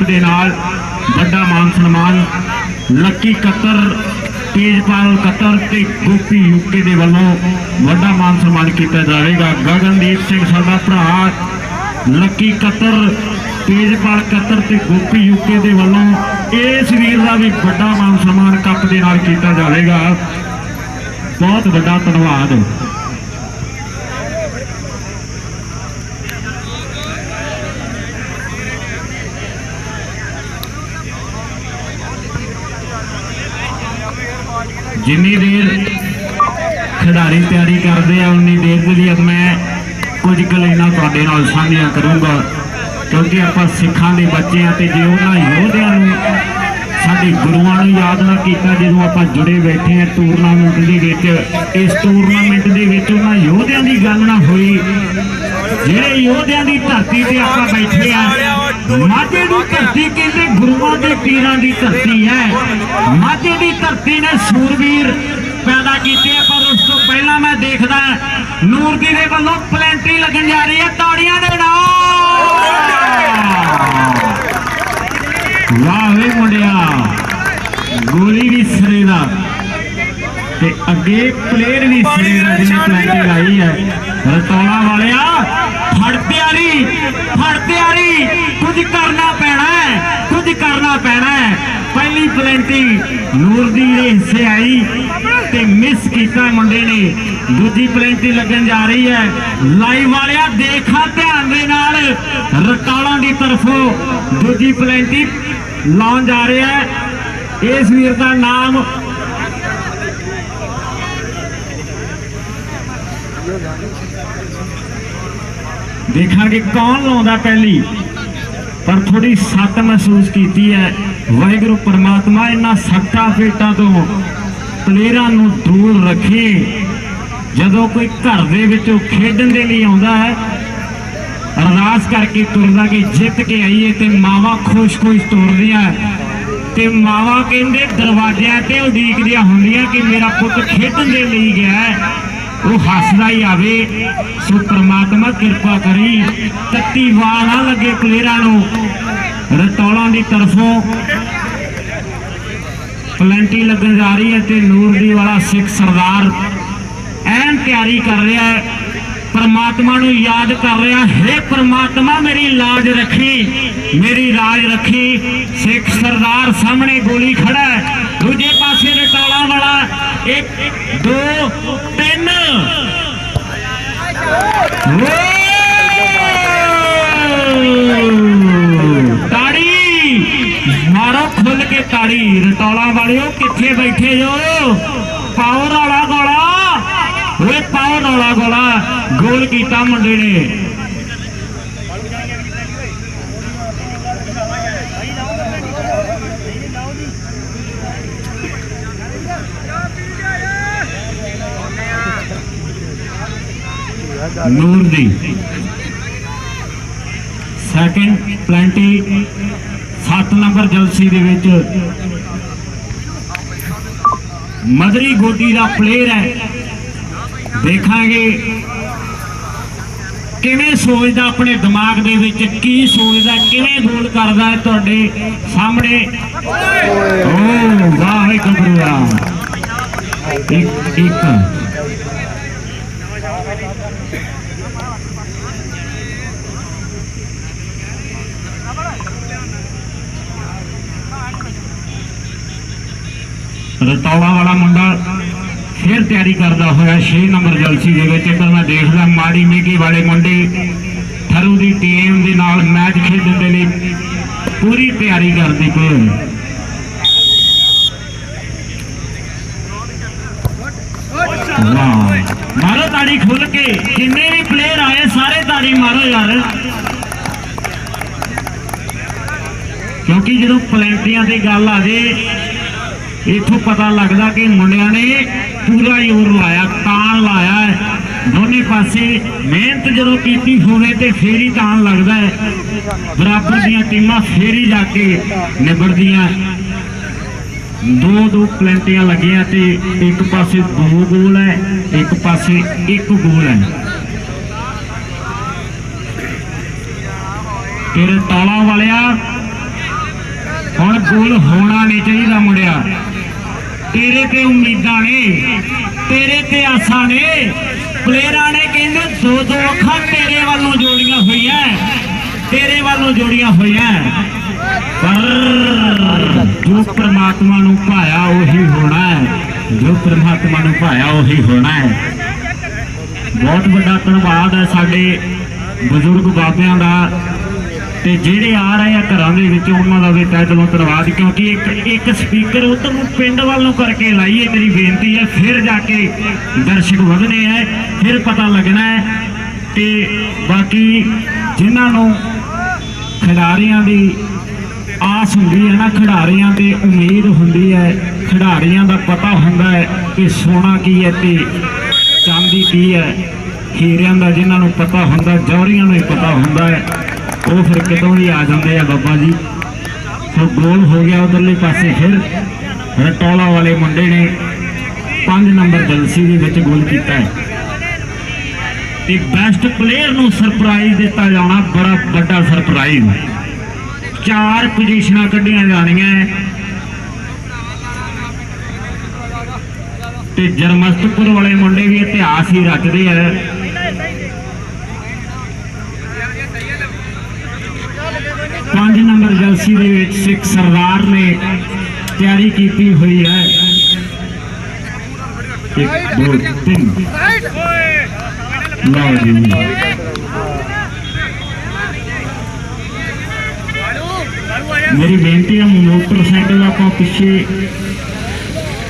Cup ਦੇ ਨਾਲ ਵੱਡਾ ਮਾਨ ਸਨਮਾਨ, ਲੱਕੀ ਕੱਤਰ, ਤੇਜਪਾਲ ਕੱਤਰ ਤੇ ਗੋਪੀ ਯੂਕੇ ਦੇ ਵੱਲੋਂ ਵੱਡਾ ਮਾਨ ਸਨਮਾਨ ਕੀਤਾ ਜਾਵੇਗਾ। ਗਗਨਦੀਪ ਸਿੰਘ ਸਾਡਾ ਭਰਾ, ਲੱਕੀ ਕੱਤਰ, ਤੇਜਪਾਲ ਕੱਤਰ ਤੇ ਗੋਪੀ ਯੂਕੇ ਦੇ ਵੱਲੋਂ ਇਸ ਵੀਰ ਦਾ ਵੀ ਵੱਡਾ ਮਾਨ ਸਨਮਾਨ ਕੱਪ ਦੇ ਨਾਲ ਕੀਤਾ ਜਾਵੇਗਾ। ਬਹੁਤ ਵੱਡਾ ਧੰਨਵਾਦ। ਜਿੰਨੀ ਦੇਰ ਖਿਡਾਰੀ ਤਿਆਰੀ ਕਰਦੇ ਆ, ਉਨੀ ਦੇਰ ਦੇ ਲਈ ਮੈਂ ਕੁਝ ਕੁ ਤੁਹਾਡੇ ਨਾਲ ਸਾਂਝੀਆਂ ਕਰੂੰਗਾ। ਕਿਉਂਕਿ ਆਪਾਂ ਸਿੱਖਾਂ ਦੇ ਬੱਚੇ ਆ ਤੇ ਜੇ ਉਹਨਾਂ ਯੋਧਿਆਂ ਨੂੰ ਸਾਡੇ ਗੁਰੂਆਂ ਨੂੰ ਯਾਦ ਨਾ ਕੀਤਾ, ਜਦੋਂ ਆਪਾਂ ਜੁੜੇ ਬੈਠੇ ਆ ਟੂਰਨਾਮੈਂਟ ਦੇ ਵਿੱਚ, ਇਸ ਟੂਰਨਾਮੈਂਟ ਦੇ ਵਿੱਚ ਉਹਨਾਂ ਯੋਧਿਆਂ ਦੀ ਗੱਲ ਨਾ ਹੋਈ। ਜਿਹੜੇ ਯੋਧਿਆਂ ਦੀ ਧਰਤੀ ਤੇ ਆਪਾਂ ਬੈਠੇ ਆ ਮਾਝੇ ਦੀ ਧਰਤੀ ਕਹਿੰਦੇ ਗੁਰੂਆਂ ਦੇ ਪੀਰਾਂ ਦੀ ਧਰਤੀ ਹੈ। ਮਾਝੇ ਦੀ ਧਰਤੀ ਨੇ ਸੂਰਵੀਰ ਪੈਦਾ ਕੀਤੇ ਪਰ ਉਸ ਤੋਂ ਪਹਿਲਾਂ ਮੈਂ ਦੇਖਦਾ ਨੂਰਦੀ ਦੇ ਵੱਲੋਂ ਪਲੈਂਟਰੀ ਲੱਗਣ ਜਾ ਰਹੀ ਹੈ, ਤਾੜੀਆਂ ਦੇ ਨਾਲ। ਵਾਹ ਵੇ ਮੁੰਡਿਆ, ਗੋਲੀ ਵੀ ਸਿਰੇ ਦਾ। ਤੇ ਅੱਗੇ ਪਲੇਅਰ ਵੀ ਸਿਰੇ ਦਾ, ਜਿਹਨੇ ਪਲੈਂਟੀ ਲਾਈ ਹੈ। ਰਤੌਲਾ ਵਾਲਿਆ ਫੜ ਤਿਆਰੀ ਫੜ ਤਿਆਰੀ ਕੁਝ ਕਰਨਾ ਪੈਣਾ ਹੈ, ਕੁਝ ਕਰਨਾ ਪੈਣਾ ਹੈ। ਪਹਿਲੀ ਪਲੈਂਟੀ ਨੂਰਦੀ ਦੇ ਹਿੱਸੇ ਆਈ ਤੇ ਮਿਸ ਕੀਤਾ ਮੁੰਡੇ ਨੇ। ਦੂਜੀ ਪਲੈਂਟੀ ਲੱਗਣ ਜਾ ਰਹੀ ਹੈ। ਲਾਈਵ ਵਾਲਿਆ, ਦੇਖਾ ਧਿਆਨ ਦੇ ਨਾਲ ਰਕਾਲਾਂ ਦੀ ਤਰਫੋਂ ਦੂਜੀ ਪਲੈਂਟੀ ਲਾਉਣ ਜਾ ਰਿਹਾ ਹੈ। ਇਸ ਵੀਰ ਦਾ ਨਾਮ ਦੇਖਾਂਗੇ ਕੌਣ ਲਾਉਂਦਾ ਪਹਿਲੀ। ਪਰ ਥੋੜੀ ਸੱਟ ਮਹਿਸੂਸ ਕੀਤੀ ਹੈ। ਵਾਹਿਗੁਰੂ ਪਰਮਾਤਮਾ ਇਹਨਾਂ ਸੱਟਾਂ ਫੇਟਾਂ ਤੋਂ ਪਲੇਅਰਾਂ ਨੂੰ ਦੂਰ ਰੱਖੇ। ਜਦੋਂ ਕੋਈ ਘਰ ਦੇ ਵਿੱਚੋਂ ਖੇਡਣ ਦੇ ਲਈ ਆਉਂਦਾ ਹੈ, ਅਰਦਾਸ ਕਰਕੇ ਤੁਰਦਾ ਕਿ ਜਿੱਤ ਕੇ ਆਈਏ ਤੇ ਮਾਵਾ ਖੁਸ਼-ਖੁਸ਼ ਤੁਰਦੀਆਂ। ਤੇ ਮਾਵਾ ਕਹਿੰਦੇ ਦਰਵਾਜ਼ਿਆਂ ਤੇ ਉਡੀਕਦੀਆਂ ਹੁੰਦੀਆਂ ਕਿ ਮੇਰਾ ਪੁੱਤ ਖੇਡਣ ਦੇ ਲਈ ਗਿਆ ਉਹ ਹੱਸਦਾ ਹੀ ਆਵੇ। ਸੋ ਪ੍ਰਮਾਤਮਾ ਕਿਰਪਾ ਕਰੀ, ਤੱਤੀ ਵਾਹ ਨਾ ਲੱਗੇ ਪਲੇਅਰਾਂ ਨੂੰ। ਰਤੌਲਾਂ ਦੀ ਤਰਫੋਂ ਪਲੈਂਟੀ ਲੱਗਣ ਜਾ ਰਹੀ ਹੈ ਤੇ ਨੂਰਦੀ ਵਾਲਾ ਸਿੱਖ ਸਰਦਾਰ ਐਨ ਤਿਆਰੀ ਕਰ ਰਿਹਾ ਹੈ। ਪਰਮਾਤਮਾ ਨੂੰ ਯਾਦ ਕਰ ਰਿਹਾ, ਹੈ ਪਰਮਾਤਮਾ, ਮੇਰੀ ਲਾਜ ਰੱਖੀ, ਮੇਰੀ ਰਾਜ ਰੱਖੀ। ਸਿੱਖ ਸਰਦਾਰ ਸਾਹਮਣੇ ਗੋਲੀ ਖੜਾ ਹੈ। ਦੂਜੇ ਪਾਸੇ ਰਟਾਲਾ ਵਾਲਾ 1 ਤਾੜੀ ਮਾਰੋ ਖੁੱਲ ਕੇ ਤਾੜੀ ਰਟੌਲਾ ਵਾਲਿਓ ਕਿੱਥੇ ਬੈਠੇ ਜੋ ਪਾਵਰ ਵਾਲਾ ਗੋਲਾ ਓਏ ਪਾਵਰ ਵਾਲਾ ਗੋਲਾ ਗੋਲ ਕੀਤਾ ਮੁੰਡੇ ਨੇ ਨੂਰ ਸੈਕਿੰਡ ਪਲੈਂਟੀ 7 ਨੰਬਰ ਜਲਸੀ ਦੇ ਵਿੱਚ ਮਦਰੀ ਗੋਡੀ ਦਾ ਪਲੇਅਰ ਹੈ। ਦੇਖਾਂਗੇ ਕਿਵੇਂ ਸੋਚਦਾ ਆਪਣੇ ਦਿਮਾਗ ਦੇ ਵਿੱਚ, ਕੀ ਸੋਚਦਾ, ਕਿਵੇਂ ਗੋਲ ਕਰਦਾ ਹੈ ਤੁਹਾਡੇ ਸਾਹਮਣੇ। ਓ ਵਾਹ ਗੱਭਰੂਆ ਇੱਕ ਇੱਕ। ਰਤੌਲਾ ਵਾਲਾ ਮੁੰਡਾ ਫਿਰ ਤਿਆਰੀ ਕਰਦਾ ਹੋਇਆ 6 ਨੰਬਰ ਜਲਸੀ ਦੇ ਵਿੱਚ। ਇੱਕ ਮੈਂ ਦੇਖਦਾ ਮਾੜੀ ਮੇਗੀ ਵਾਲੇ ਮੁੰਡੇ ਥਰੂ ਦੀ ਟੀਮ ਦੇ ਨਾਲ ਮੈਚ ਖੇਡਣ ਦੇ ਲਈ ਪੂਰੀ ਤਿਆਰੀ ਕਰਦੀ ਪਏ ਹੋਏ ਮਾਰੋ ਤਾੜੀ ਖੁੱਲ ਕੇ। ਜਿੰਨੇ ਵੀ ਪਲੇਅਰ ਆਏ, ਸਾਰੇ ਤਾੜੀ ਮਾਰੋ ਯਾਰ। ਕਿਉਂਕਿ ਜਦੋਂ ਪਲੈਂਟੀਆਂ ਦੀ ਗੱਲ ਆ ਜੇ ਇਥੋਂ ਪਤਾ ਲੱਗਦਾ ਕਿ ਮੁੰਡਿਆਂ ਨੇ ਪੂਰਾ ਜ਼ੋਰ ਲਾਇਆ, ਤਾਣ ਲਾਇਆ ਦੋਨੇ ਪਾਸੇ ਮਿਹਨਤ ਜਦੋਂ ਕੀਤੀ ਹੋਵੇ ਤੇ ਫੇਰ ਹੀ ਤਾਣ ਲੱਗਦਾ ਹੈ। ਬਰਾਬਰ ਦੀਆਂ ਟੀਮਾਂ ਫੇਰ ਹੀ ਜਾ ਕੇ ਨਿਬੜਦੀਆਂ। ਦੋ ਦੋ ਪਲੈਂਟੀਆਂ ਲੱਗੀਆਂ ਤੇ ਇੱਕ ਪਾਸੇ ਦੋ ਗੋਲ ਹੈ, ਇੱਕ ਪਾਸੇ ਇੱਕ ਗੋਲ ਹੈ। ਤੇਰੇ ਤਾਲਾ ਵਾਲਿਆ, ਹੁਣ ਗੋਲ ਹੋਣਾ ਨਹੀਂ ਚਾਹੀਦਾ ਮੁੰਡਿਆ। ਤੇਰੇ ਤੇ ਉਮੀਦਾਂ ਨੇ, ਤੇਰੇ ਤੇ ਆਸਾਂ ਨੇ। ਪਲੇਅਰਾਂ ਨੇ ਕਹਿੰਦੇ, ਦੋ ਦੋ ਅੱਖਾਂ ਤੇਰੇ ਵੱਲ ਜੋੜੀਆਂ ਹੋਈਆਂ ਤੇਰੇ ਵੱਲ ਜੋੜੀਆਂ ਹੋਈਆਂ ਪਰ ਜੋ ਪ੍ਰਮਾਤਮਾ ਨੂੰ ਭਾਇਆ, ਉਹੀ ਹੋਣਾ ਹੈ ਜੋ ਪ੍ਰਮਾਤਮਾ ਨੂੰ ਭਾਇਆ, ਉਹੀ ਹੋਣਾ ਹੈ ਬਹੁਤ ਵੱਡਾ ਧੰਨਵਾਦ ਹੈ ਸਾਡੇ ਬਜ਼ੁਰਗ ਬਾਬਿਆਂ ਦਾ। ਤੇ ਜਿਹੜੇ ਆ ਰਹੇ ਆ ਘਰਾਂ ਦੇ ਵਿੱਚ, ਉਹਨਾਂ ਦਾ ਵੀ ਤਹਿ ਦਿਲੋਂ ਧੰਨਵਾਦ, ਕਿਉਂਕਿ ਇੱਕ ਇੱਕ ਸਪੀਕਰ ਉਧਰ ਨੂੰ ਪਿੰਡ ਵੱਲ ਨੂੰ ਕਰਕੇ ਲਾਈਏ, ਮੇਰੀ ਬੇਨਤੀ ਹੈ, ਫਿਰ ਜਾ ਕੇ ਦਰਸ਼ਕ ਵਧਣੇ ਹੈ ਫਿਰ ਪਤਾ ਲੱਗਣਾ ਹੈ। ਤੇ ਬਾਕੀ ਜਿਨ੍ਹਾਂ ਨੂੰ ਖਿਡਾਰੀਆਂ ਦੀ ਆਸ ਹੁੰਦੀ ਹੈ ਨਾ, ਖਿਡਾਰੀਆਂ ਤੇ ਉਮੀਦ ਹੁੰਦੀ ਹੈ, ਖਿਡਾਰੀਆਂ ਦਾ ਪਤਾ ਹੁੰਦਾ ਹੈ ਕਿ ਸੋਨਾ ਕੀ ਹੈ ਤੇ ਚਾਂਦੀ ਕੀ ਹੈ। ਹੀਰਿਆਂ ਦਾ ਜਿਨ੍ਹਾਂ ਨੂੰ ਪਤਾ ਹੁੰਦਾ, ਜੌਹਰੀਆਂ ਨੂੰ ਹੀ ਪਤਾ ਹੁੰਦਾ ਹੈ। ਉਹ ਫਿਰ ਕਿਤੋਂ ਵੀ ਆ ਜਾਂਦੇ ਆ ਬਾਬਾ ਜੀ। ਸੋ ਗੋਲ ਹੋ ਗਿਆ ਉਧਰਲੇ ਪਾਸੇ ਫਿਰ। ਰਟੌਲਾ ਵਾਲੇ ਮੁੰਡੇ ਨੇ 5 ਨੰਬਰ ਜਲਸੀ ਦੇ ਵਿੱਚ ਗੋਲ ਕੀਤਾ ਹੈ। ਤੇ ਬੈਸਟ ਪਲੇਅਰ ਨੂੰ ਸਰਪ੍ਰਾਈਜ਼ ਦਿੱਤਾ ਜਾਣਾ, ਬੜਾ ਵੱਡਾ ਸਰਪ੍ਰਾਈਜ਼ ਚਾਰ ਪੋਜੀਸ਼ਨਾਂ ਕੱਢੀਆਂ ਜਾਣੀਆਂ ਤੇ ਜਰਮਸਤਪੁਰ ਵਾਲੇ ਮੁੰਡੇ ਵੀ ਇਤਿਹਾਸ ਹੀ ਰਚਦੇ ਆ। ਨੰਬਰ ਦੇ ਵਿੱਚ ਸਿੱਖ ਸਰਦਾਰ ਨੇ ਤਿਆਰੀ ਕੀਤੀ ਹੋਈ ਹੈ। ਇੱਕ, ਦੋ, ਤਿੰਨ। ਲਓ ਜੀ। ਮੇਰੀ ਬੇਨਤੀ ਹੈ, ਮੋਟਰਸਾਈਕਲ ਆਪਾਂ ਪਿੱਛੇ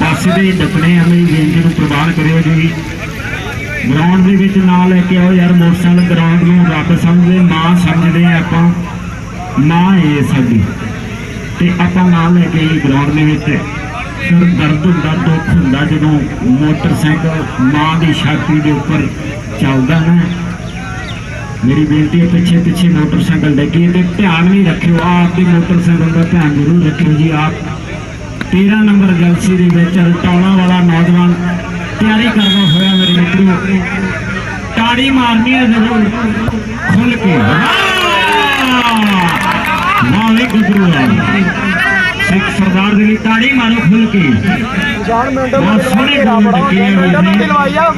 ਪਾਸੇ ਦੇ ਡੱਕਣੇ ਆ, ਮੇਰੀ ਬੇਨਤੀ ਨੂੰ ਪ੍ਰਵਾਨ ਕਰਿਓ ਜੀ। ਗਰਾਊਂਡ ਦੇ ਵਿੱਚ ਨਾ ਲੈ ਕੇ ਆਓ ਯਾਰ, ਮੋਟਰਸਾਈਕਲ ਗਰਾਊਂਡ ਨੂੰ ਰੱਬ ਸਮਝਦੇ ਮਾਂ ਸਮਝਦੇ ਆ ਆਪਾਂ। ਮਾਂ ਇਹ ਸਾਡੀ। ਤੇ ਆਪਾਂ ਨਾਲ ਲੈ ਕੇ ਗਰਾਊਂਡ ਦੇ ਵਿੱਚ। ਫਿਰ ਦਰਦ ਹੁੰਦਾ, ਦੁੱਖ ਹੁੰਦਾ ਜਦੋਂ ਮੋਟਰਸਾਈਕਲ ਮਾਂ ਦੀ ਛਾਤੀ ਦੇ ਉੱਪਰ ਚੱਲਦਾ ਨਾ ਮੇਰੀ ਬੇਨਤੀ ਹੈ, ਪਿੱਛੇ ਪਿੱਛੇ ਮੋਟਰਸਾਈਕਲ ਲੱਗੀ ਤੇ ਧਿਆਨ ਵੀ ਰੱਖਿਓ, ਆਪ ਦੇ ਮੋਟਰਸਾਈਕਲ ਦਾ ਧਿਆਨ ਜ਼ਰੂਰ ਰੱਖਿਓ ਜੀ, ਆਪ। 13 ਨੰਬਰ ਜਲਸੀ ਦੇ ਵਿੱਚ ਰਟੌਲਾ ਵਾਲਾ ਨੌਜਵਾਨ ਤਿਆਰੀ ਕਰਦਾ ਹੋਇਆ ਮੇਰੇ ਮਿੱਤਰੋ ਤਾੜੀ ਮਾਰਨੀ ਹੈ ਜ਼ਰੂਰ ਖੁੱਲ ਕੇ। ਵਾਹ! ਵੇ ਗੁਰੂ ਸਿੱਖ ਸਰਦਾਰ ਦੇ ਲਈ ਤਾੜੀ ਮਾਰੋ ਖੁੱਲ ਕੇ। ਜਾਨ ਮਿੰਟ ਬਹੁਤ ਸੋਹਣੇ ਗੋਲ ਲੱਗੇ ਆ ਵੀਰ ਨੇ।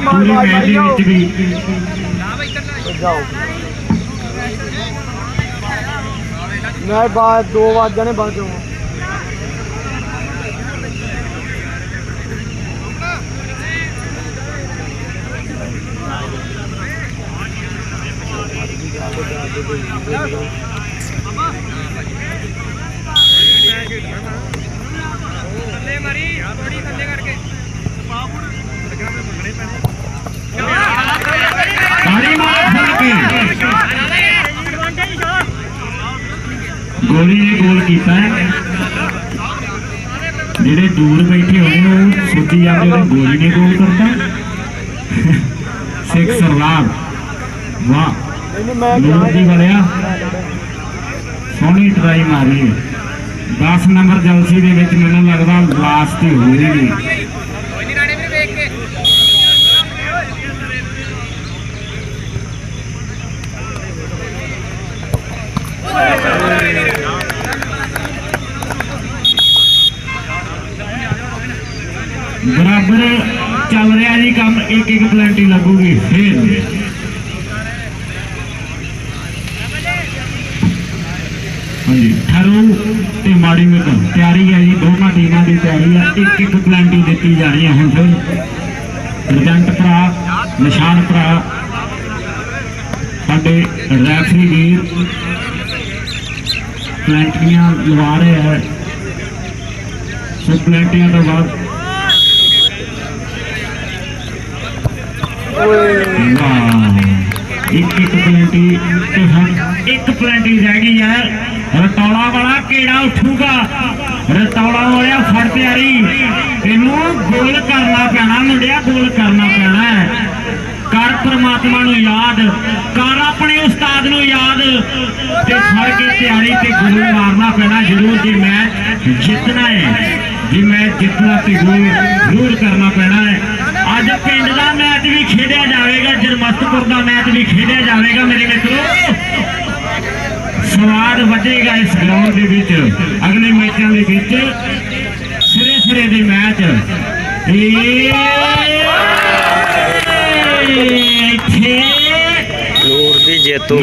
ਪੂਰੇ ਮੈਚ ਦੇ ਵਿੱਚ ਵੀ। ਜਾਓ ਮੈਂ ਬਾਅਦ 2 ਵਜ ਜਾਣੇ ਬਣ ਜਾਊਂਗਾ ਤਾੜੀ ਮਾਰੋ ਖੁੱਲ ਕੇ ਗੋਲੀ ਨੇ ਗੋਲ ਕੀਤਾ ਹੈ। ਜਿਹੜੇ ਦੂਰ ਬੈਠੇ ਹੋਣੇ ਉਹ ਸੋਚੀ ਜਾਂਦੇ ਨੇ ਗੋਲੀ ਨੇ ਗੋਲ ਕਰਤਾ। ਸਿੱਖ ਸਰਦਾਰ। ਵਾਹ। ਇਹਨੂੰ ਮੈਂ ਦੀ ਵੜਿਆ। ਸੋਹਣੀ ਟਰਾਈ ਮਾਰੀ ਹੈ। 10 ਨੰਬਰ ਜਲਸੀ ਦੇ ਵਿੱਚ ਮੈਨੂੰ ਲੱਗਦਾ ਲਾਸਟ ਹੀ ਹੋਏਗੀ ਬਰਾਬਰ ਚੱਲ ਰਿਹਾ ਜੀ ਕੰਮ ਇੱਕ ਇੱਕ ਪਲੈਂਟੀ ਲੱਗੂਗੀ, ਫੇਰ। ਤੇ ਮਾੜੀ ਮਿੱਤਰ ਤਿਆਰੀ ਹੈ ਜੀ ਦੋਵਾਂ ਟੀਮਾਂ ਦੀ ਤਿਆਰੀ ਹੈ। ਇੱਕ ਇੱਕ ਪਲੈਂਟੀ ਦਿੱਤੀ ਜਾਣੀ ਹੈ ਹੁਣ ਫਿਰ। ਰਿਜੰਟ ਭਰਾ, ਨਿਸ਼ਾਨ ਭਰਾ, ਸਾਡੇ ਰੈਫਰੀ ਵੀਰ ਪਲੈਂਟੀਆਂ ਲਵਾ ਰਹੇ ਹੈ। ਸੋ ਪਲੈਂਟੀਆਂ ਤੋਂ ਬਾਅਦ ਓਏ ਵਾਹ। ਇੱਕ ਇੱਕ ਪਲੈਂਟੀ ਤੇ ਹੁਣ ਇੱਕ ਪਲੈਂਟੀ ਰਹਿ ਗਈ ਹੈ। ਰਤੌਲਾ ਵਾਲਾ ਕਿਹੜਾ ਉੱਠੂਗਾ? ਰਤੌਲਾ ਵਾਲਿਆ ਫੜ ਤਿਆਰੀ। ਇਹਨੂੰ ਗੋਲ ਕਰਨਾ ਪੈਣਾ, ਮੁੰਡਿਆ, ਗੋਲ ਕਰਨਾ ਪੈਣਾ ਕਰ ਪ੍ਰਮਾਤਮਾ ਨੂੰ ਯਾਦ, ਕਰ ਆਪਣੇ ਉਸਤਾਦ ਨੂੰ ਯਾਦ। ਤੇ ਫੜ ਕੇ ਤਿਆਰੀ ਤੇ ਗੋਲ ਮਾਰਨਾ ਪੈਣਾ ਜ਼ਰੂਰ, ਜੀ ਮੈਚ ਜਿੱਤਣਾ ਹੈ, ਜੇ ਮੈਚ ਜਿੱਤਣਾ ਤੇ ਗੋਲ ਜ਼ਰੂਰ ਕਰਨਾ ਪੈਣਾ ਹੈ। ਅੱਜ ਪਿੰਡ ਦਾ ਮੈਚ ਵੀ ਖੇਡਿਆ ਜਾਵੇਗਾ ਜਰਮਸਤਪੁਰ ਦਾ ਮੈਚ ਵੀ ਖੇਡਿਆ ਜਾਵੇਗਾ ਮੇਰੇ ਮਿੱਤਰੋ। ਸਵਾਦ ਵਧੇਗਾ ਇਸ ਗਰਾਊਂਡ ਦੇ ਵਿੱਚ। ਅਗਲੇ ਮੈਚਾਂ ਦੇ ਵਿੱਚ ਸਿਰੇ ਸਿਰੇ ਦੇ ਮੈਚ। ਇਹ ਇੱਥੇ ਨੂਰ ਦੀ ਜੇਤੂ।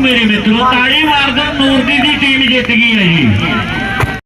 ਮੇਰੇ ਮਿੱਤਰੋ ਤਾੜੀ ਮਾਰ ਦਿਓ ਨੂਰ ਦੀ ਟੀਮ ਜਿੱਤ ਗਈ ਹੈ ਜੀ।